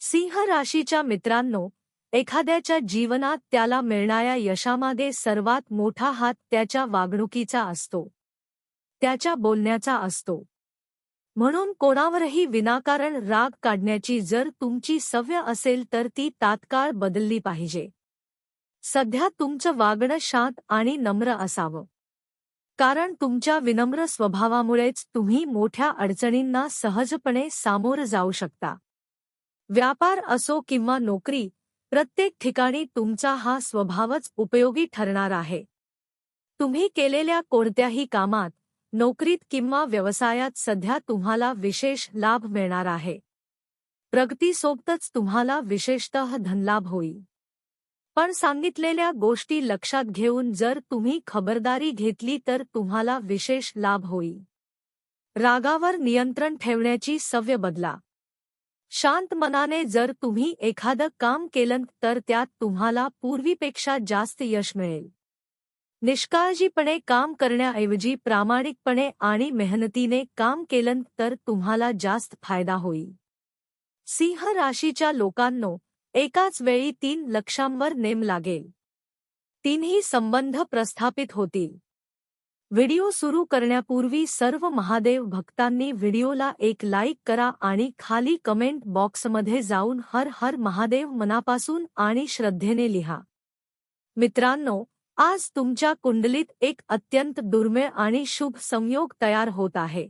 सिंह राशीच्या मित्रांनो एखाद्याच्या जीवनात त्याला मिळणाऱ्या यशामागे सर्वात मोठा हात त्याच्या वागणुकीचा असतो. त्याच्या बोलण्याचा असतो. म्हणून कोणावरही विनाकारण राग काढण्याची जर तुमची सव्य असेल तर ती तात्काळ बदलली पाहिजे. सध्या तुमचं वागणं शांत आणि नम्र असावं. कारण तुमच्या विनम्र स्वभावामुळेच तुम्ही मोठ्या अडचणींना सहजपणे सामोरं जाऊ शकता. व्यापार असो किंवा नोकरी प्रत्येक ठिकाणी तुमचा हा स्वभावच उपयोगी ठरणार आहे. तुम्ही केलेल्या कोणत्याही कामात नोकरीत किंवा व्यवसायात सध्या तुम्हाला विशेष लाभ मिळणार आहे. प्रगतीसोबतच तुम्हाला विशेषतः धनलाभ होईल. पण सांगितलेल्या गोष्टी लक्षात घेऊन जर तुम्ही खबरदारी घेतली तर तुम्हाला विशेष लाभ होईल. रागावर नियंत्रण ठेवण्याची सव्य बदला. शांत मनाने जर तुम्ही एखादं काम केलं तर त्यात तुम्हाला पूर्वीपेक्षा जास्त यश मिळेल. निष्काळजीपणे काम करण्याऐवजी प्रामाणिकपणे आणि मेहनतीने काम केलं तर तुम्हाला जास्त फायदा होईल. सिंह राशीच्या लोकांनो एकाच वेळी तीन लक्षांवर नेम लागेल. तीनही संबंध प्रस्थापित होतील. व्हिडिओ सुरू करण्यापूर्वी सर्व महादेव भक्तांनी व्हिडिओला एक लाईक करा आणि खाली कमेंट बॉक्समध्ये जाऊन हर हर महादेव मनापासून आणि श्रद्धेने लिहा. मित्रांनो, आज तुमच्या कुंडलीत एक अत्यंत दुर्मिळ आणि शुभ संयोग तयार होत आहे.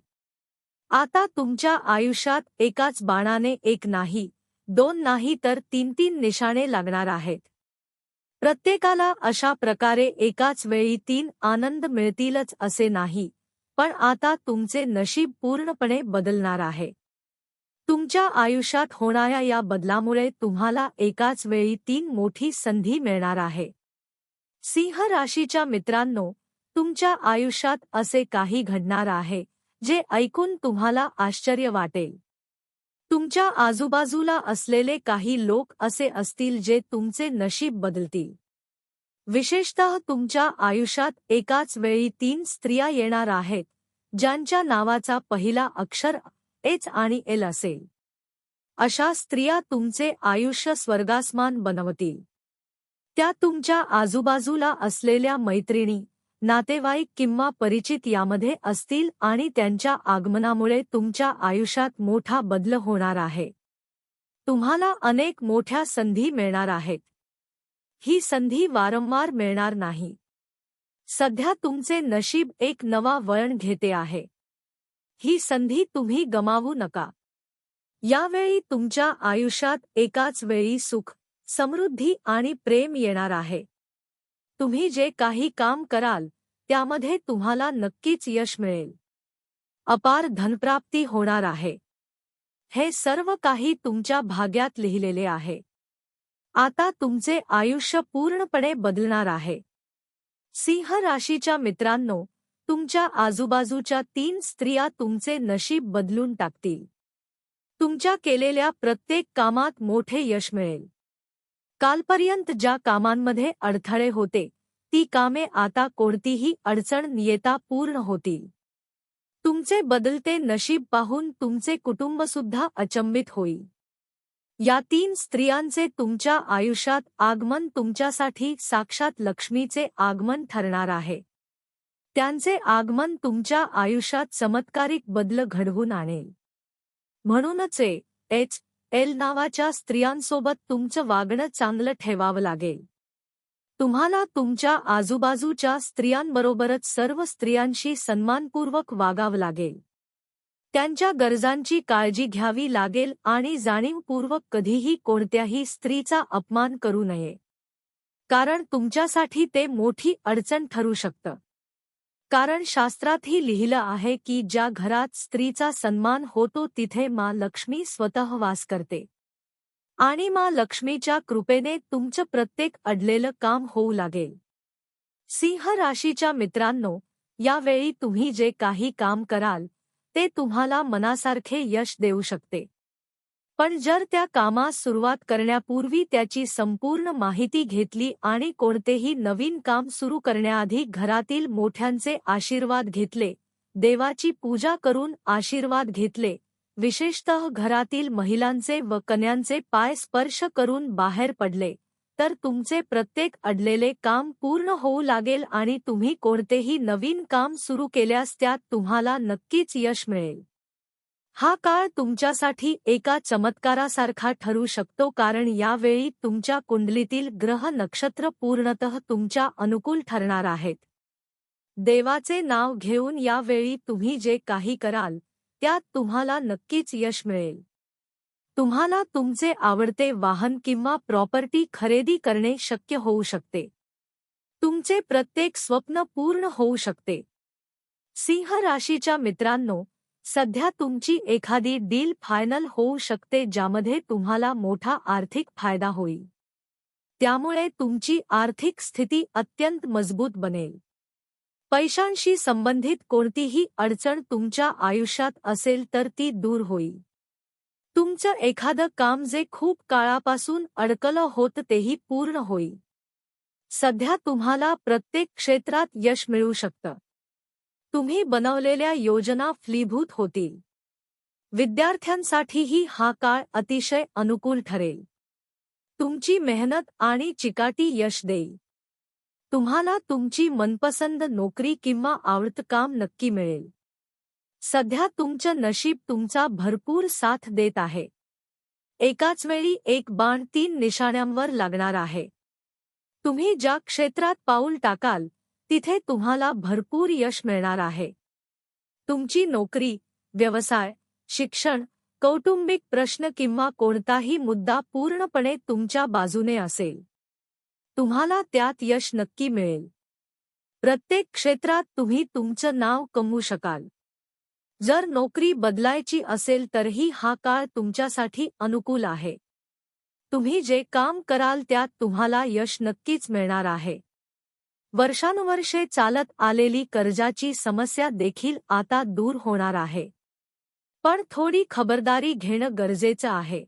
आता तुमच्या आयुष्यात एकाच बाणाने एक नाही, दोन नाही तर तीन तीन निशाणे लागणार आहेत. प्रत्येकाला अशा प्रकारे एकाच वेळी तीन आनंद मिळतीलच असे नाही पण आता तुमचे नशीब पूर्णपणे बदलणार आहे. तुमच्या आयुष्यात होणाऱ्या या बदलामुळे तुम्हाला एकाच वेळी तीन मोठी संधी मिळणार आहे. सिंह राशीच्या मित्रांनो तुमच्या आयुष्यात असे काही घडणार आहे जे ऐकून तुम्हाला आश्चर्य वाटेल. तुमच्या आजूबाजूला असलेले काही लोक असे असतील जे तुमचे नशीब बदलतील. विशेषतः तुमच्या आयुष्यात एकाच वेळी तीन स्त्रिया येणार आहेत ज्यांच्या नावाचा पहिला अक्षर एच आणि एल असेल. अशा स्त्रिया तुमचे आयुष्य स्वर्गासमान बनवतील. त्या तुमच्या आजूबाजूला असलेल्या मैत्रिणी नातेवाईक किंवा परिचित यामध्ये असतील आणि त्यांच्या आगमनामुळे तुमच्या आयुष्यात मोठा बदल होणार आहे. तुम्हाला अनेक मोठ्या संधी मिळणार आहेत. ही संधी वारंवार मिळणार नाही. सध्या तुमचे नशीब एक नवा वळण घेते आहे. ही संधी तुम्ही गमावू नका. यावेळी तुमच्या आयुष्यात एकाच वेळी सुख, समृद्धी आणि प्रेम येणार आहे. तुम्ही जे काही काम कराल त्यामध्ये तुम्हाला नक्कीच यश मिळेल. अपार धनप्राप्ती होणार आहे. हे सर्व काही तुमच्या भाग्यात लिहिलेले आहे. आता तुमचे आयुष्य पूर्णपणे बदलणार आहे. सिंह राशीच्या मित्रांनो तुमच्या आजूबाजूच्या तीन स्त्रिया तुमचे नशीब बदलून टाकतील. तुमच्या केलेल्या प्रत्येक कामात मोठे यश मिळेल. कालपर्यंत ज्या कामांमध्ये अडथळे होते ती कामे आता कोणतीही अडचण येता पूर्ण होतील. तुमचे बदलते नशीब पाहून तुमचे कुटुंबसुद्धा अचंबित होईल. या तीन स्त्रियांचे तुमच्या आयुष्यात आगमन तुमच्यासाठी साक्षात लक्ष्मीचे आगमन ठरणार आहे. त्यांचे आगमन तुमच्या आयुष्यात चमत्कारिक बदल घडवून आणेल. म्हणूनच एच एल नावाच्या स्त्रियांसोबत तुमचं वागणं चांगलं ठेवावं लागेल. तुम्हाला तुमच्या आजूबाजूच्या स्त्रियांबरोबरच सर्व स्त्रियांशी सन्मानपूर्वक वागावं लागेल. त्यांच्या गरजांची काळजी घ्यावी लागेल आणि जाणीवपूर्वक कधीही कोणत्याही स्त्रीचा अपमान करू नये. कारण तुमच्यासाठी ते मोठी अडचण ठरू शकतं. कारण शास्त्रातही लिहिलं आहे की ज्या घरात स्त्रीचा सन्मान होतो तिथे मा लक्ष्मी स्वतः वास करते. आणि मा लक्ष्मीच्या कृपेने तुमचं प्रत्येक अडलेलं काम होऊ लागेल. सिंह राशीच्या मित्रांनो यावेळी तुम्ही जे काही काम कराल ते तुम्हाला मनासारखे यश देऊ शकते. पण जर त्या कामास सुरुवात करण्यापूर्वी त्याची संपूर्ण माहिती घेतली आणि कोणतेही नवीन काम सुरू करण्याआधी घरातील मोठ्यांचे आशीर्वाद घेतले देवाची पूजा करून आशीर्वाद घेतले विशेषतः घरातील महिलांचे व कन्यांचे पाय स्पर्श करून बाहेर पडले तर तुमचे प्रत्येक अडलेले काम पूर्ण होऊ लागेल आणि तुम्ही कोणतेही नवीन काम सुरू केल्यास त्यात तुम्हाला नक्कीच यश मिळेल. हा काळ तुमच्यासाठी एका चमत्कारासारखा ठरू शकतो कारण यावेळी तुमच्या कुंडलीतील ग्रह नक्षत्र पूर्णतः तुमच्या अनुकूल ठरणार आहेत. देवाचे नाव घेऊन यावेळी तुम्ही जे काही कराल त्यात तुम्हाला नक्कीच यश मिळेल. तुम्हाला तुमचे आवडते वाहन किंवा प्रॉपर्टी खरेदी करणे शक्य होऊ शकते. तुमचे प्रत्येक स्वप्न पूर्ण होऊ शकते. सिंह राशीच्या मित्रांनो सध्या तुमची एखादी डील फायनल होऊ शकते ज्यामध्ये तुम्हाला मोठा आर्थिक फायदा होईल. त्यामुळे तुमची आर्थिक स्थिती अत्यंत मजबूत बनेल. पैशांशी संबंधित कोणतीही अडचण तुमच्या आयुष्यात असेल तर ती दूर होईल. तुमचं एखादं काम जे खूप काळापासून अडकलं होतं तेही पूर्ण होईल. सध्या तुम्हाला प्रत्येक क्षेत्रात यश मिळू शकतं. तुम्ही बनवलेल्या योजना फलीभूत होतील. विद्यार्थ्यांसाठीही हा काळ अतिशय अनुकूल ठरेल. तुमची मेहनत आणि चिकाटी यश देईल. तुम्हाला तुमची मनपसंद नोकरी किंवा आवडतं काम नक्की मिळेल. सध्या तुमचं नशीब तुमचा भरपूर साथ देत आहे. एकाच वेळी एक बाण तीन निशाण्यांवर लागणार आहे. तुम्ही ज्या क्षेत्रात पाऊल टाकाल तिथे तुम्हाला भरपूर यश मिळणार आहे. तुमची नोकरी व्यवसाय शिक्षण कौटुंबिक प्रश्न किंवा कोणताही मुद्दा पूर्णपणे तुमच्या बाजूने असेल. तुम्हाला त्यात यश नक्की मिळेल. प्रत्येक क्षेत्रात तुम्ही तुमचं नाव कमवू शकाल. जर नोकरी बदलायची असेल तरही हा काळ तुमच्यासाठी अनुकूल आहे. तुम्ही जे काम कराल त्यात तुम्हाला यश नक्कीच मिळणार आहे. वर्षानुवर्षे चालत आलेली कर्जाची समस्या देखील आता दूर होणार आहे. पण थोडी खबरदारी घेणं गरजेचं आहे.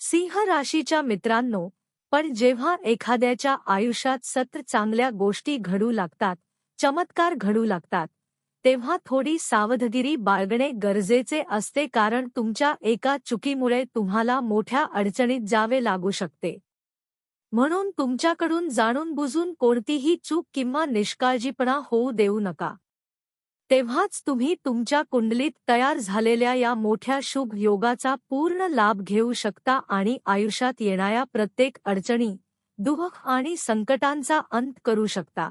सिंह राशीच्या मित्रांनो पण जेव्हा एखाद्याच्या आयुष्यात सत्र चांगल्या गोष्टी घडू लागतात चमत्कार घडू लागतात तेव्हा थोडी सावधगिरी बाळगणे गरजेचे असते कारण तुमच्या एका चुकीमुळे तुम्हाला मोठ्या अडचणीत जावे लागू शकते. म्हणून तुमच्याकडून जाणून बुजून कोणतीही चूक किंवा निष्काळजीपणा होऊ देऊ नका. तेव्हाच तुम्ही तुमच्या कुंडलीत तयार झालेल्या या मोठ्या शुभ योगाचा पूर्ण लाभ घेऊ शकता आणि आयुष्यात येणाऱ्या प्रत्येक अडचणी दुःख आणि संकटांचा अंत करू शकता.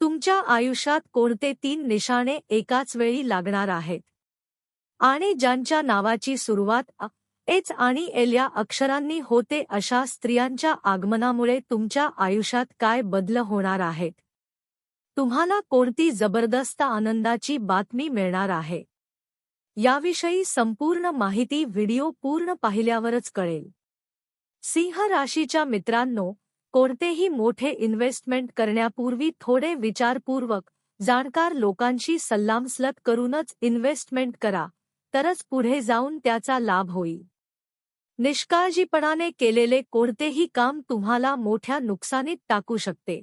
तुमच्या आयुष्यात कोणते तीन निशाणे एकाच वेळी लागणार आहेत? आणि ज्यांच्या नावाची सुरुवात एच आणि एल या अक्षरांनी होते अशा स्त्रियांच्या आगमनामुळे तुमच्या आयुष्यात काय बदल होणार आहेत? तुम्हाला कोणती जबरदस्त आनंदाची बातमी मिळणार आहे? याविषयी संपूर्ण माहिती व्हिडिओ पूर्ण पाहिल्यावरच कळेल. सिंह राशीच्या मित्रांनो कोणतेही मोठे इन्व्हेस्टमेंट करण्यापूर्वी थोडे विचारपूर्वक जाणकार लोकांशी सल्लामसलत करूनच इन्व्हेस्टमेंट करा तरच पुढे जाऊन त्याचा लाभ होईल. निष्काळजीपणाने केलेले कोणतेही काम तुम्हाला मोठ्या नुकसानीत टाकू शकते.